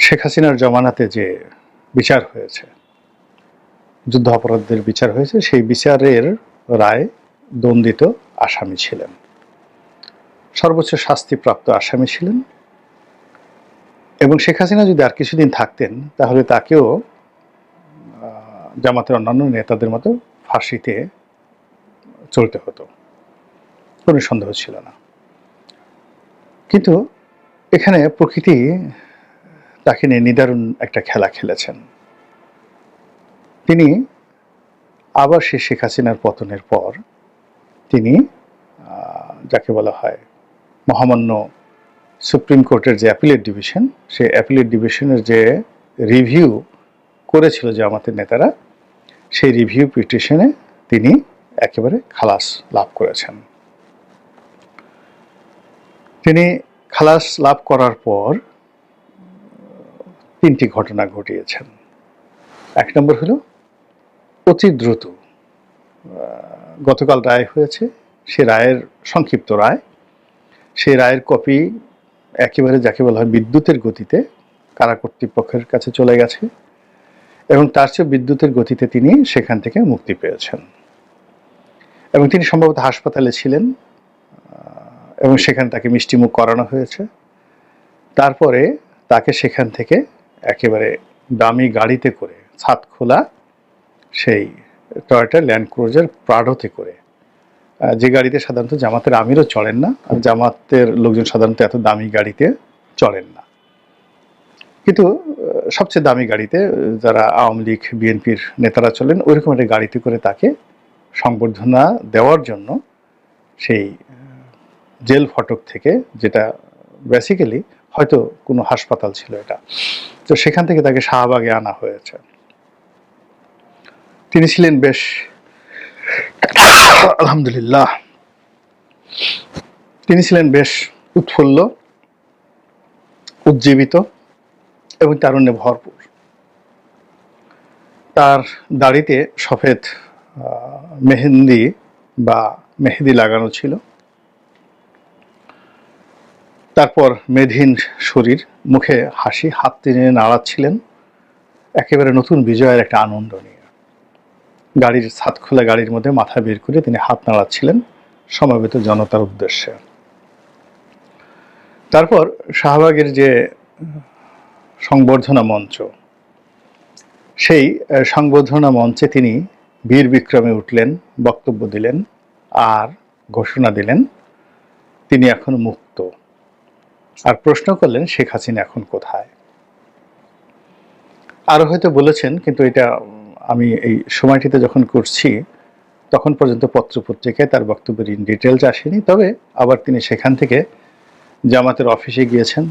শেখ হাসিনার জমানাতে যে বিচার হয়েছে, যুদ্ধ অপরাধদের বিচার হয়েছে, সেই বিচারের রায় দণ্ডিত আসামি ছিলেন। সর্বোচ্চ শাস্তিপ্রাপ্ত আসামি ছিলেন। এবং শেখ হাসিনা যদি আর কিছুদিন থাকতেন, তাহলে তাকেও জামাতের অন্যান্য নেতাদের মতো ফাঁসিতে চলতে হতো। কোনো সন্দেহ ছিল না। কিন্তু এখানে প্রকৃতি তাকে নিয়ে নিদারুণ একটা খেলা খেলেছেন। তিনি আবার সে শেখ হাসিনার পতনের পর তিনি যাকে বলা হয় মহামান্য সুপ্রিম কোর্টের যে অ্যাপিলেট ডিভিশন সেই অ্যাপিলেট ডিভিশনের যে রিভিউ করেছিল যে আমাদের নেতারা, সেই রিভিউ পিটিশনে তিনি একেবারে খালাস লাভ করেছেন। তিনি খালাস লাভ করার পর তিনটি ঘটনা ঘটিয়েছেন। এক নম্বর হলো, অতি দ্রুত গতকাল রায় হয়েছে, সে রায়ের সংক্ষিপ্ত রায়। সেই রায়ের কপি একেবারে যাকে বলা হয় বিদ্যুতের গতিতে কারা কর্তৃপক্ষের কাছে চলে গেছে এবং তার চেয়ে বিদ্যুতের গতিতে তিনি সেখান থেকে মুক্তি পেয়েছেন। এবং তিনি সম্ভবত হাসপাতালে ছিলেন এবং সেখানে তাকে মিষ্টিমুখ করানো হয়েছে। তারপরে তাকে সেখান থেকে একেবারে দামি গাড়িতে করে, ছাদ খোলা, সেই টয়োটা ল্যান্ড ক্রুজার প্রাডোতে করে। যে গাড়িতে সাধারণত জামাতের আমিরও চড়েন না, আর জামাতের লোকজন সাধারণত এত দামি গাড়িতে চড়েন না। কিন্তু সবচেয়ে দামি গাড়িতে যারা আওয়ামী লীগ, বিএনপির নেতারা চলেন, ওইরকম একটা গাড়িতে করে তাকে সংবর্ধনা দেওয়ার জন্য সেই জেল ফটক থেকে, যেটা বেসিক্যালি হয়তো কোনো হাসপাতাল ছিল এটা। তো সেখান থেকে তাকে শাহবাগে আনা হয়েছে। তিনি ছিলেন বেশ আলহামদুলিল্লাহ। তিনি ছিলেন বেশ উৎফুল্ল, উজ্জীবিত এবং তারুণ্যে ভরপুর। তার দাড়িতে সফেদ মেহেন্দি বা মেহেদি লাগানো ছিল। তারপর মেধহীন শরীর, মুখে হাসি, হাত টেনে নাড়াচ্ছিলেন। একেবারে নতুন বিজয়ের একটা আনন্দ নিয়ে। গাড়ির ছাদ খোলা গাড়ির মধ্যে মাথা বের করে তিনি হাত নাড়াচ্ছিলেন সমবেত জনতার উদ্দেশ্যে। তারপর শাহবাগের যে সংবর্ধনা মঞ্চ, সেই সংবর্ধনা মঞ্চে তিনি বীর বিক্রমে উঠলেন, বক্তব্য দিলেন আর ঘোষণা দিলেন, তিনি এখন মুক্ত। আর প্রশ্ন করলেন, শেখ হাসিনা এখন কোথায়? আরও হয়তো বলেছেন, কিন্তু এটা আমি এই সময়টিতে যখন করছি, তখন পর্যন্ত পত্রপত্রিকায় তার বক্তব্যের ইন ডিটেলস আসেনি। তবে আবার তিনি সেখান থেকে জামাতের অফিসে গিয়েছেন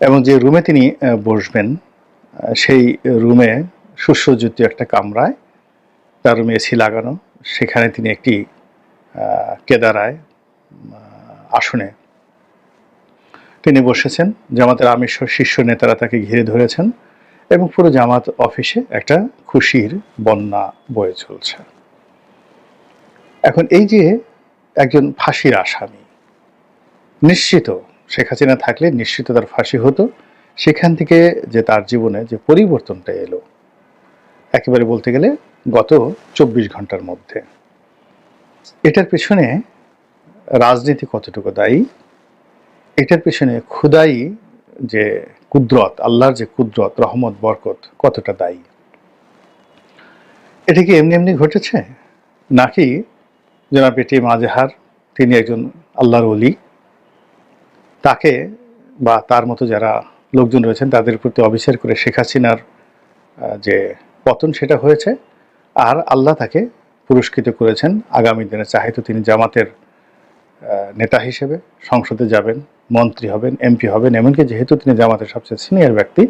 এবং যে রুমে তিনি বসবেন সেই রুমে সুসজ্জিত একটা কামরায়, তার রুমে এসি লাগানো। সেখানে তিনি একটি কেদারায় আসনে তিনি বসেছেন, জামাতের সহ শীর্ষ নেতারা তাকে ঘিরে ধরেছেন এবং পুরো জামাত অফিসে একটা খুশির বন্যা বয়ে চলছে। এখন এই যে একজন ফাঁসির আসামি, নিশ্চিত শেখ হাসিনা থাকলে নিশ্চিত তার ফাঁসি হতো, সেখান থেকে যে তার জীবনে যে পরিবর্তনটা এলো, একেবারে বলতে গেলে গত চব্বিশ ঘণ্টার মধ্যে, এটার পেছনে রাজনীতি কতটুকু দায়ী এটার পেছনে খুদাই যে কুদরত, আল্লাহর যে কুদরত, রহমত, বরকত, কতটা দায়ী? এটা কি এমনি এমনি ঘটেছে? নাকি জনাব এটি মাজেহার তিনি একজন আল্লাহর অলি তাকে বা তার মতো যারা লোকজন রয়েছেন, তাদের প্রতি অবিচার করে শেখ হাসিনার যে পতন সেটা হয়েছে, আর আল্লাহ তাকে পুরস্কৃত করেছেন। আগামী দিনে চাহে তো তিনি জামাতের নেতা হিসেবে সংসদে যাবেন, মন্ত্রী হবেন, এমপি হবেন, এমনকি যেহেতু তিনি জামাতের সবচেয়ে সিনিয়র ব্যক্তি,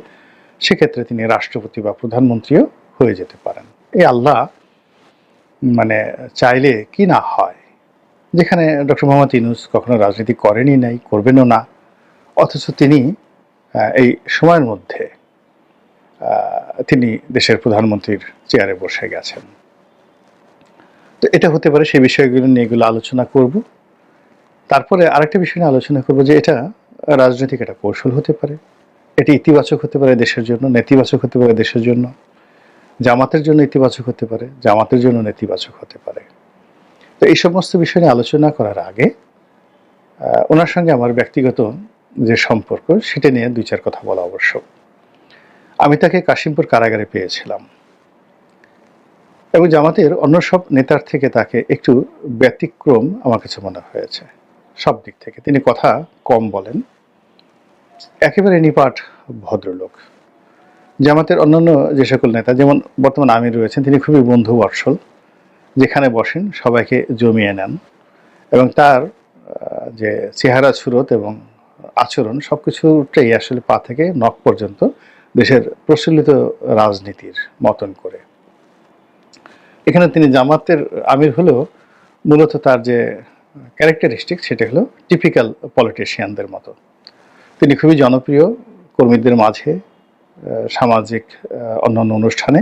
সেক্ষেত্রে তিনি রাষ্ট্রপতি বা প্রধানমন্ত্রীও হয়ে যেতে পারেন। এই আল্লাহ মানে চাইলে কি না হয়? যেখানে ডক্টর মোহাম্মদ ইউনুস কখনো রাজনীতি করেনই নাই, করবেনও না, অথচ তিনি এই সময়ের মধ্যে তিনি দেশের প্রধানমন্ত্রীর চেয়ারে বসে গেছেন। তো এটা হতে পারে সেই বিষয়গুলো নিয়ে এগুলো আলোচনা করব। তারপরে আরেকটা বিষয় নিয়ে আলোচনা করব যে এটা রাজনৈতিক একটা কৌশল হতে পারে, এটি ইতিবাচক হতে পারে দেশের জন্য, নেতিবাচক হতে পারে দেশের জন্য, জামাতের জন্য ইতিবাচক হতে পারে, জামাতের জন্য নেতিবাচক হতে পারে। তো এই সমস্ত বিষয় নিয়ে আলোচনা করার আগে ওনার সঙ্গে আমার ব্যক্তিগত যে সম্পর্ক, সেটা নিয়ে দুই চার কথা বলা আবশ্যক। আমি তাকে কাশিমপুর কারাগারে পেয়েছিলাম। এবং জামাতের অন্য সব নেতার থেকে তাকে একটু ব্যতিক্রম আমার কাছে মনে হয়েছে। সব দিক থেকে। তিনি কথা কম বলেন। একেবারে নিপাট, ভদ্রলোক। জামাতের অন্যান্য যে সকল নেতা, যেমন বর্তমান আমির রয়েছেন, তিনি খুবই বন্ধু বৎসল যেখানে বসেন, সবাইকে জমিয়ে নেন এবং তার যে চেহারা, সুরত এবং আচরণ সব কিছুটাই আসলে পা থেকে নখ পর্যন্ত দেশের প্রচলিত রাজনীতির মতন করে। এখানে তিনি জামাতের আমির হলেও মূলত তার যে ক্যারেক্টারিস্টিক সেটা হলো টিপিক্যাল পলিটিশিয়ানদের মতো। তিনি খুবই জনপ্রিয় কর্মীদের মাঝে সামাজিক অন্যান্য অনুষ্ঠানে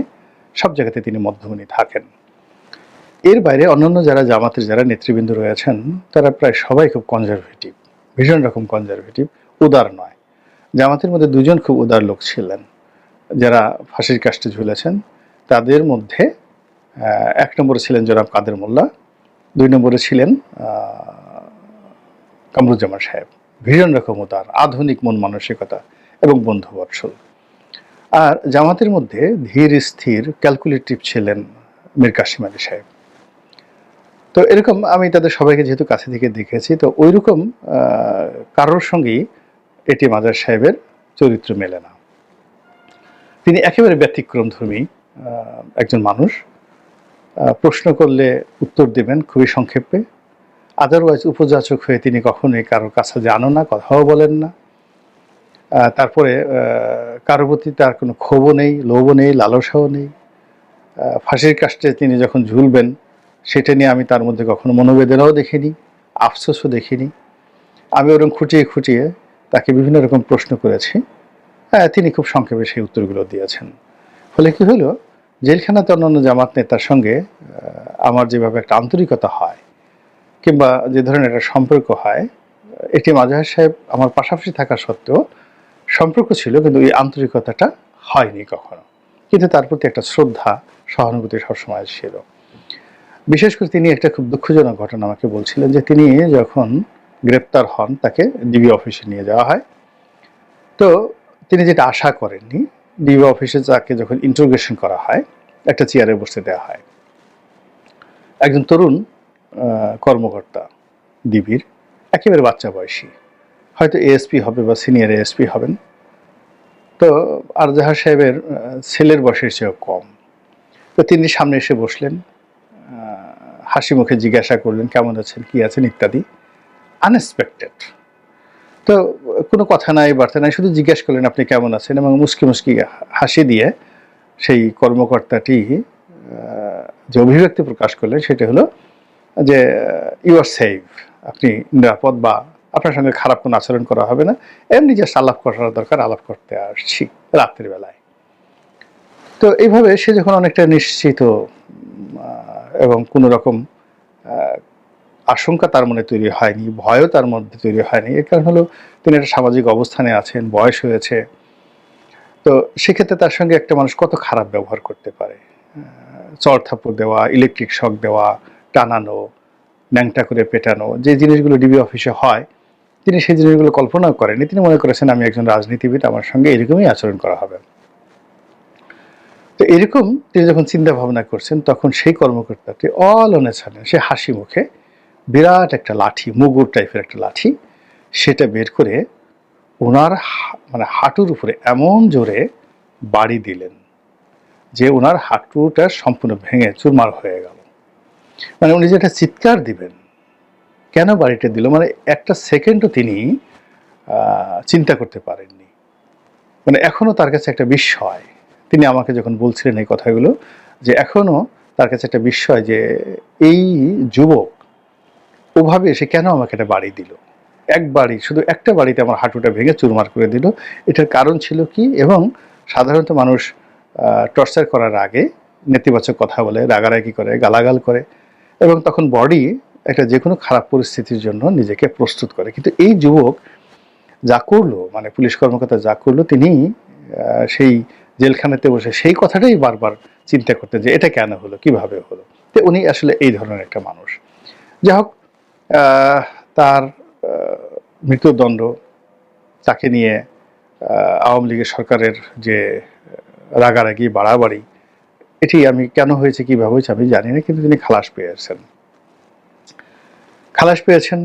সব জায়গাতে তিনি মধ্যমণি থাকেন। এর বাইরে অন্যান্য যারা জামাতের যারা নেতৃবৃন্দ রয়েছেন তারা প্রায় সবাই খুব কনজারভেটিভ ভীষণ রকম কনজারভেটিভ উদার নয়। জামাতের মধ্যে দুজন খুব উদার লোক ছিলেন। যারা ফাঁসির কাষ্টে ঝুলেছেন, তাদের মধ্যে এক নম্বরে ছিলেন জনাব কাদের মোল্লা দুই নম্বরে ছিলেন কামরুজ্জামান সাহেব। ভীষণ রকম তার আধুনিক মন মানসিকতা এবং বন্ধু বৎসল। আর জামাতের মধ্যে ধীর স্থির ক্যালকুলেটিভ ছিলেন মীর কাসিম আলী সাহেব। তো এরকম আমি তাদের সবাইকে যেহেতু কাছে থেকে দেখেছি, তো ওই রকম কারোর সঙ্গেই এটি মাজার সাহেবের চরিত্র মেলে না। তিনি একেবারে ব্যতিক্রমধর্মী একজন মানুষ। প্রশ্ন করলে উত্তর দেবেন খুবই সংক্ষেপে। আদারওয়াইজ উপযাচক হয়ে তিনি কখনোই কারোর কাছে জানো না, কথাও বলেন না। তারপরে কারোর প্রতি তার কোনো ক্ষোভও নেই, লোভও নেই, লালসাও নেই। ফাঁসির কাষ্টে তিনি যখন ঝুলবেন, সেটা নিয়ে আমি তার মধ্যে কখনো মনোবেদনাও দেখিনি, আফসোসও দেখিনি। আমি ওরকম খুঁটিয়ে খুঁটিয়ে তাকে বিভিন্ন রকম প্রশ্ন করেছি। হ্যাঁ তিনি খুব সংক্ষেপে সেই উত্তরগুলো দিয়েছেন। ফলে কি হলো? জেলখানাতে অন্যান্য জামাত নেতার সঙ্গে আমার যেভাবে একটা আন্তরিকতা হয়, কিংবা যে ধরনের একটা সম্পর্ক হয়, এটি মাজাহার সাহেব আমার পাশাপাশি থাকা সত্ত্বেও সম্পর্ক ছিল, কিন্তু এই আন্তরিকতাটা হয়নি কখনো। কিন্তু তার প্রতি একটা শ্রদ্ধা, সহানুভূতি সবসময় ছিল। বিশেষ করে তিনি একটা খুব দুঃখজনক ঘটনা আমাকে বলছিলেন, যে তিনি যখন গ্রেপ্তার হন, তাকে ডিবি অফিসে নিয়ে যাওয়া হয়। তো তিনি যেটা আশা করেননি ডিবি অফিসে তাকে যখন ইন্টারোগেশন করা হয়, একটা চেয়ারে বসতে দেওয়া হয়। একজন তরুণ কর্মকর্তা ডিবির, একেবারে বাচ্চা বয়সী। হয়তো এএসপি হবে বা সিনিয়র এএসপি হবেন। তো আর জাহার সাহেবের ছেলের বয়সের চেয়েও কম। তো তিনি সামনে এসে বসলেন হাসি মুখে জিজ্ঞাসা করলেন, কেমন আছেন? কি আছেন? ইত্যাদি। আনএক্সপেক্টেড তো কোনো কথা নাই, বার্তা নাই। শুধু জিজ্ঞেস করলেন আপনি কেমন আছেন এবং মুসকি মুসকি হাসি দিয়ে সেই কর্মকর্তাটি যে অভিব্যক্তি প্রকাশ করলেন সেটা হলো যে ইউ আর সেফ আপনি নিরাপদ বা আপনার সঙ্গে খারাপ কোনো আচরণ করা হবে না। এমনি জাস্ট আলাপ করার দরকার, আলাপ করতে আসছি রাত্রির বেলায়। তো এইভাবে সে যখন অনেকটা নিশ্চিত এবং কোনো রকম আশঙ্কা তার মনে তৈরি হয়নি ভয়ও তার মধ্যে তৈরি হয়নি। এর কারণ হলো তিনি একটা সামাজিক অবস্থানে আছেন বয়স হয়েছে। তো সেক্ষেত্রে তার সঙ্গে একটা মানুষ কত খারাপ ব্যবহার করতে পারে? আহ, চড় থাপ্পড় দেওয়া ইলেকট্রিক শক দেওয়া টানানো ন্যাংটা করে পেটানো যে জিনিসগুলো ডিবি অফিসে হয় তিনি সেই জিনিসগুলো কল্পনাও করেননি। তিনি মনে করেছেন আমি একজন রাজনীতিবিদ আমার সঙ্গে এরকমই আচরণ করা হবে। তো এরকম তিনি যখন চিন্তা ভাবনা করছেন তখন সেই কর্মকর্তাটি অল অনে ছাড়েন সে হাসি মুখে বিরাট একটা লাঠি, মুগুর টাইপের একটা লাঠি, সেটা বের করে ওনার মানে হাঁটুর উপরে এমন জোরে বাড়ি দিলেন যে ওনার হাঁটুটা সম্পূর্ণ ভেঙে চুরমার হয়ে গেল। মানে উনি যেটা চিৎকার দিবেন, কেন বাড়িটা দিল? মানে একটা সেকেন্ডও তিনি চিন্তা করতে পারেননি। মানে এখনও তার কাছে একটা বিস্ময়। তিনি আমাকে যখন বলছিলেন এই কথাগুলো, যে এখনও তার কাছে একটা বিস্ময় যে এই যুবক ওভাবে এসে কেন আমাকে একটা বাড়ি দিল? এক বাড়ি, শুধু একটা বাড়িতে আমার হাঁটুটা ভেঙে চুরমার করে দিল। এটার কারণ ছিল কি? এবং সাধারণত মানুষ টর্চার করার আগে নেতিবাচক কথা বলে, রাগারাগি করে, গালাগাল করে এবং তখন বডি একটা যে কোনো খারাপ পরিস্থিতির জন্য নিজেকে প্রস্তুত করে। কিন্তু এই যুবক যা করল মানে পুলিশ কর্মকর্তা যা করল, তিনি সেই জেলখানাতে বসে সেই কথাটাই বারবার চিন্তা করতেন যে এটা কেন হলো, কীভাবে হলো? তো উনি আসলে এই ধরনের একটা মানুষ। যাই হোক তার মৃত্যুদণ্ড তাকে নিয়ে আওয়ামী লীগের সরকারের যে রাগারাগি, বাড়াবাড়ি, এটি আমি কেন হয়েছে, কীভাবে হয়েছে আমি জানি না, কিন্তু তিনি খালাস পেয়েছেন। খালাস পেয়েছেন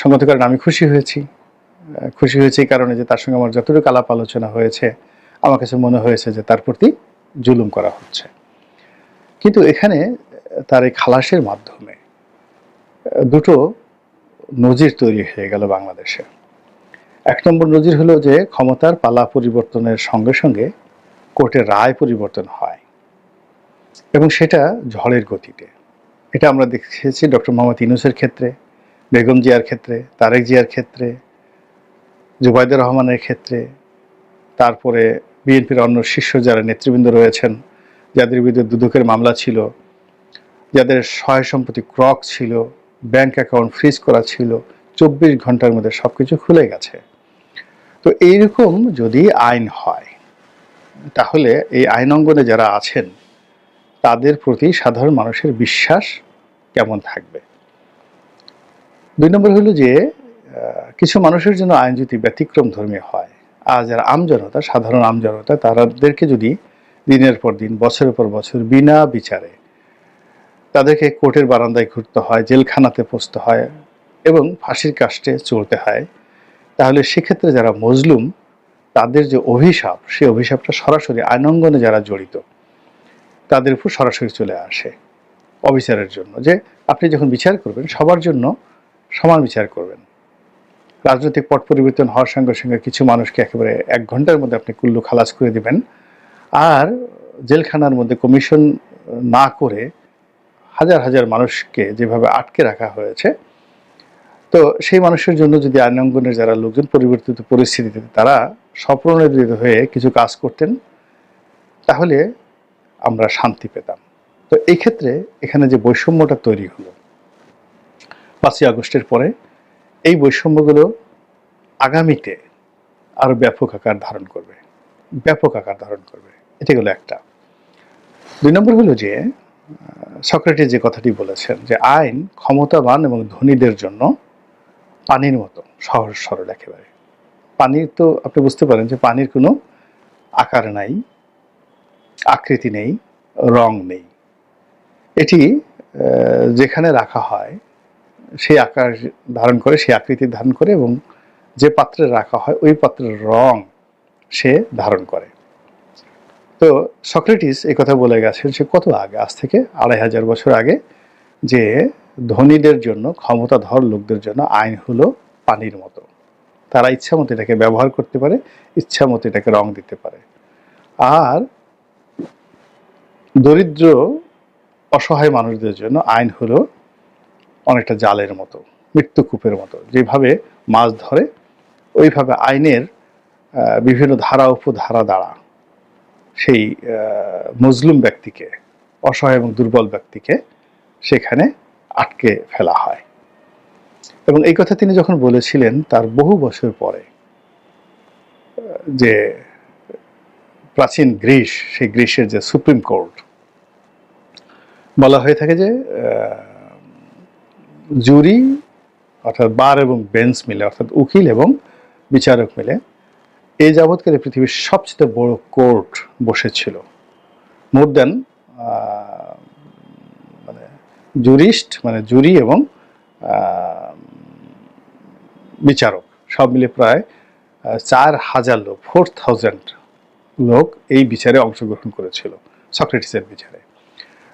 সঙ্গত কারণে আমি খুশি হয়েছি। খুশি হয়েছে এই কারণে যে তার সঙ্গে আমার যতটুকু আলাপ আলোচনা হয়েছে, আমার কাছে মনে হয়েছে যে তার প্রতি জুলুম করা হচ্ছে। কিন্তু এখানে তার এই খালাসের মাধ্যমে দুটো নজির তৈরি হয়ে গেল বাংলাদেশে। এক নম্বর নজির হলো যে ক্ষমতার পালা পরিবর্তনের সঙ্গে সঙ্গে কোর্টের রায় পরিবর্তন হয় এবং সেটা ঝড়ের গতিতে। এটা আমরা দেখেছি ডক্টর মোহাম্মদ ইনুসের ক্ষেত্রে, বেগম জিয়ার ক্ষেত্রে, তারেক জিয়ার ক্ষেত্রে, জুবাইদুর রহমানের ক্ষেত্রে, তারপরে বিএনপির অন্য শীর্ষ যারা নেতৃবৃন্দ রয়েছেন, যাদের বিরুদ্ধে দুদকের মামলা ছিল, যাদের সহায় সম্পত্তি ক্রক ছিল ব্যাংক অ্যাকাউন্ট ফ্রিজ করা ছিল, চব্বিশ ঘণ্টার মধ্যে সব কিছু খুলে গেছে। তো এইরকম যদি আইন হয়, তাহলে এই আইন অঙ্গনে যারা আছেন, তাদের প্রতি সাধারণ মানুষের বিশ্বাস কেমন থাকবে? দুই নম্বর হলো যে কিছু মানুষের জন্য আইন যদি ব্যতিক্রম ধর্মী হয়, আর যারা আমজনতা সাধারণ আমজনতা তাদেরকে যদি দিনের পর দিন, বছরের পর বছর বিনা বিচারে তাদেরকে কোর্টের বারান্দায় ঘুরতে হয়, জেলখানাতে পৌঁছতে হয় এবং ফাঁসির কাস্টে চলতে হয়। তাহলে সেক্ষেত্রে যারা মজলুম, তাদের যে অভিশাপ, সেই অভিশাপটা সরাসরি আইনঙ্গনে যারা জড়িত, তাদের উপর সরাসরি চলে আসে অবিচারের জন্য। যে আপনি যখন বিচার করবেন, সবার জন্য সমান বিচার করবেন। রাজনৈতিক পট পরিবর্তন হওয়ার সঙ্গে সঙ্গে কিছু মানুষকে একেবারে এক ঘণ্টার মধ্যে আপনি কুল্লু খালাস করে দিবেন। আর জেলখানার মধ্যে কমিশন না করে হাজার হাজার মানুষকে যেভাবে আটকে রাখা হয়েছে, তো সেই মানুষের জন্য যদি আইন অঙ্গনের যারা লোকজন পরিবর্তিত পরিস্থিতিতে তারা স্বপ্রণোদিত হয়ে কিছু কাজ করতেন, তাহলে আমরা শান্তি পেতাম। তো এই ক্ষেত্রে এখানে যে বৈষম্যটা তৈরি হলো, পাঁচই আগস্টের পরে এই বৈষম্যগুলো আগামীতে আরও ব্যাপক আকার ধারণ করবে। ব্যাপক আকার ধারণ করবে। এটা হলো একটা। দুই নম্বর হলো যে সক্রেটিস যে কথাটি বলেছেন যে আইন ক্ষমতাবান এবং ধনীদের জন্য পানির মতো, সহজ সরল একেবারে। পানির তো আপনি বুঝতে পারেন যে পানির কোনো আকার নাই, আকৃতি নেই, রং নেই। এটি যেখানে রাখা হয়, সেই আকার ধারণ করে, সেই আকৃতি ধারণ করে এবং যে পাত্রে রাখা হয়, ওই পাত্রের রং সে ধারণ করে। তো সক্রেটিস এই কথা বলে গেছেন সে কত আগে? আজ থেকে আড়াই হাজার বছর আগে যে ধনীদের জন্য, ক্ষমতাধর লোকদের জন্য আইন হলো পানির মতো। তারা ইচ্ছা মতো এটাকে ব্যবহার করতে পারে ইচ্ছা মতো এটাকে রং দিতে পারে। আর দরিদ্র, অসহায় মানুষদের জন্য আইন হলো অনেকটা জালের মতো মৃত্যুকূপের মতো। যেভাবে মাছ ধরে, ওইভাবে আইনের বিভিন্ন ধারা, উপধারা দ্বারা সেই মজলুম ব্যক্তিকে, অসহায় এবং দুর্বল ব্যক্তিকে সেখানে আটকে ফেলা হয়। এবং এই কথা তিনি যখন বলেছিলেন, তার বহু বছর পরে, যে প্রাচীন গ্রিস, সেই গ্রিসের যে সুপ্রিম কোর্ট, বলা হয়ে থাকে যে জুরি, অর্থাৎ বার এবং বেঞ্চ মিলে, অর্থাৎ উকিল এবং বিচারক মিলে এই যাবৎকালে পৃথিবীর সবচেয়ে বড় কোর্ট বসেছিল। মোর দেন মানে জুরিস্ট মানে জুরি এবং বিচারক সব মিলে প্রায় চার হাজার লোক, ফোর থাউজেন্ড লোক এই বিচারে অংশগ্রহণ করেছিল, সক্রেটিসের বিচারে।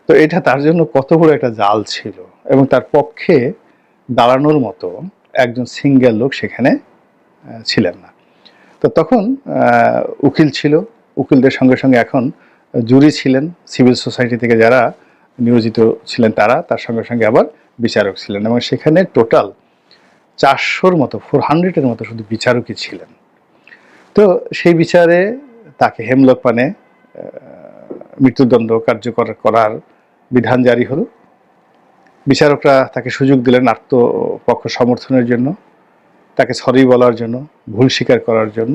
তো এটা তার জন্য কত বড় একটা জাল ছিল এবং তার পক্ষে দাঁড়ানোর মতো একজন সিঙ্গেল লোক সেখানে ছিলেন না। তো তখন উকিল ছিল। উকিলদের সঙ্গে সঙ্গে এখন জুরি ছিলেন। সিভিল সোসাইটি থেকে যারা নিয়োজিত ছিলেন তারা, তার সঙ্গে সঙ্গে আবার বিচারক ছিলেন এবং সেখানে টোটাল চারশোর মতো, ফোর হান্ড্রেডের মতো শুধু বিচারকই ছিলেন। তো সেই বিচারে তাকে হেমলক পানে মৃত্যুদণ্ড কার্যকর করার বিধান জারি হলো। বিচারকরা তাকে সুযোগ দিলেন আত্মপক্ষ সমর্থনের জন্য। তাকে সরি বলার জন্য ভুল স্বীকার করার জন্য